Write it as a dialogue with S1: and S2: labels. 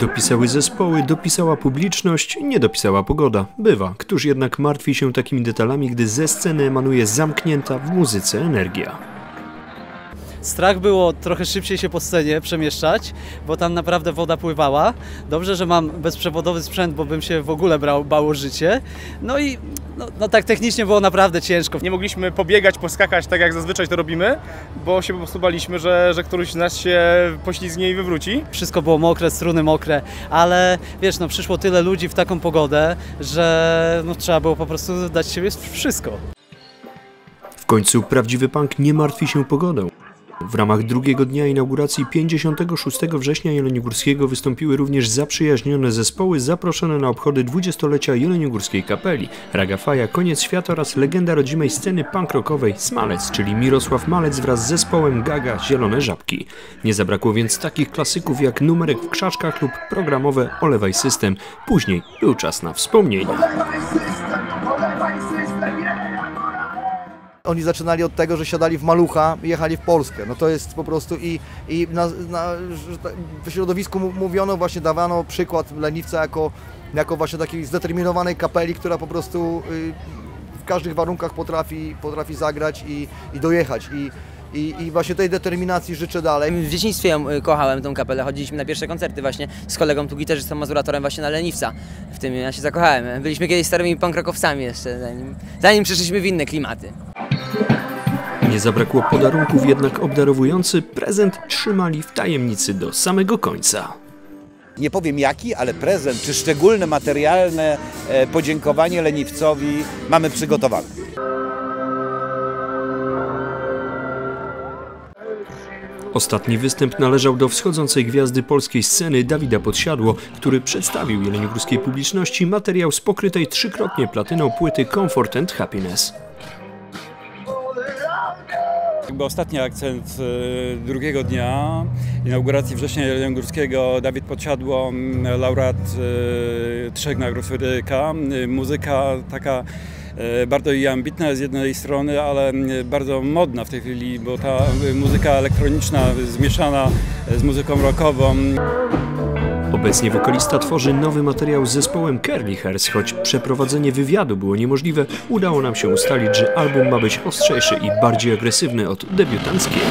S1: Dopisały zespoły, dopisała publiczność, nie dopisała pogoda. Bywa. Któż jednak martwi się takimi detalami, gdy ze sceny emanuje zamknięta w muzyce energia?
S2: Strach było trochę szybciej się po scenie przemieszczać, bo tam naprawdę woda pływała. Dobrze, że mam bezprzewodowy sprzęt, bo bym się w ogóle brał, bało życie. No i no, no tak technicznie było naprawdę ciężko.
S3: Nie mogliśmy pobiegać, poskakać tak jak zazwyczaj to robimy, bo się po prostu baliśmy, że, że któryś z nas się poślizgnie i wywróci.
S2: Wszystko było mokre, struny mokre, ale wiesz, no przyszło tyle ludzi w taką pogodę, że no, trzeba było po prostu dać siebie wszystko.
S1: W końcu prawdziwy punk nie martwi się pogodą. W ramach drugiego dnia inauguracji 56 września Jeleniogórskiego wystąpiły również zaprzyjaźnione zespoły zaproszone na obchody dwudziestolecia Jeleniogórskiej Kapeli, Raga Faja, Koniec Świata oraz legenda rodzimej sceny punk rockowej Smalec, czyli Mirosław Malec wraz z zespołem Gaga Zielone Żabki. Nie zabrakło więc takich klasyków jak Numerek w krzaczkach lub programowe Olewaj System. Później był czas na wspomnienia.
S4: Polewaj system! Polewaj system! Yeah!
S5: Oni zaczynali od tego, że siadali w malucha i jechali w Polskę. No to jest po prostu i, i na, na, tak w środowisku mówiono, właśnie dawano przykład Leniwca jako, jako właśnie takiej zdeterminowanej kapeli, która po prostu y, w każdych warunkach potrafi, potrafi zagrać i, i dojechać. I, i, I właśnie tej determinacji życzę dalej.
S6: W dzieciństwie ją y, kochałem tą kapelę, chodziliśmy na pierwsze koncerty właśnie z kolegą, tu gitarzystą, mazuratorem właśnie na Leniwca. W tym ja się zakochałem. Byliśmy kiedyś starymi pankrokowcami jeszcze, zanim, zanim przeszliśmy w inne klimaty.
S1: Nie zabrakło podarunków, jednak obdarowujący prezent trzymali w tajemnicy do samego końca.
S7: nie powiem jaki, ale prezent czy szczególne materialne e, podziękowanie leniwcowi mamy przygotowane.
S1: Ostatni występ należał do wschodzącej gwiazdy polskiej sceny Dawida Podsiadło, który przedstawił jeleniogórskiej publiczności materiał z pokrytej trzykrotnie platyną płyty Comfort and Happiness.
S8: Jakby ostatni akcent e, drugiego dnia inauguracji września Jeleniogórskiego Dawid Podsiadło, laureat e, trzech nagród Fryderyka. E, Muzyka taka bardzo i ambitna z jednej strony, ale bardzo modna w tej chwili, bo ta muzyka elektroniczna zmieszana z muzyką rockową.
S1: Obecnie wokalista tworzy nowy materiał z zespołem Curly Hairs, choć przeprowadzenie wywiadu było niemożliwe, udało nam się ustalić, że album ma być ostrzejszy i bardziej agresywny od debiutanckiego.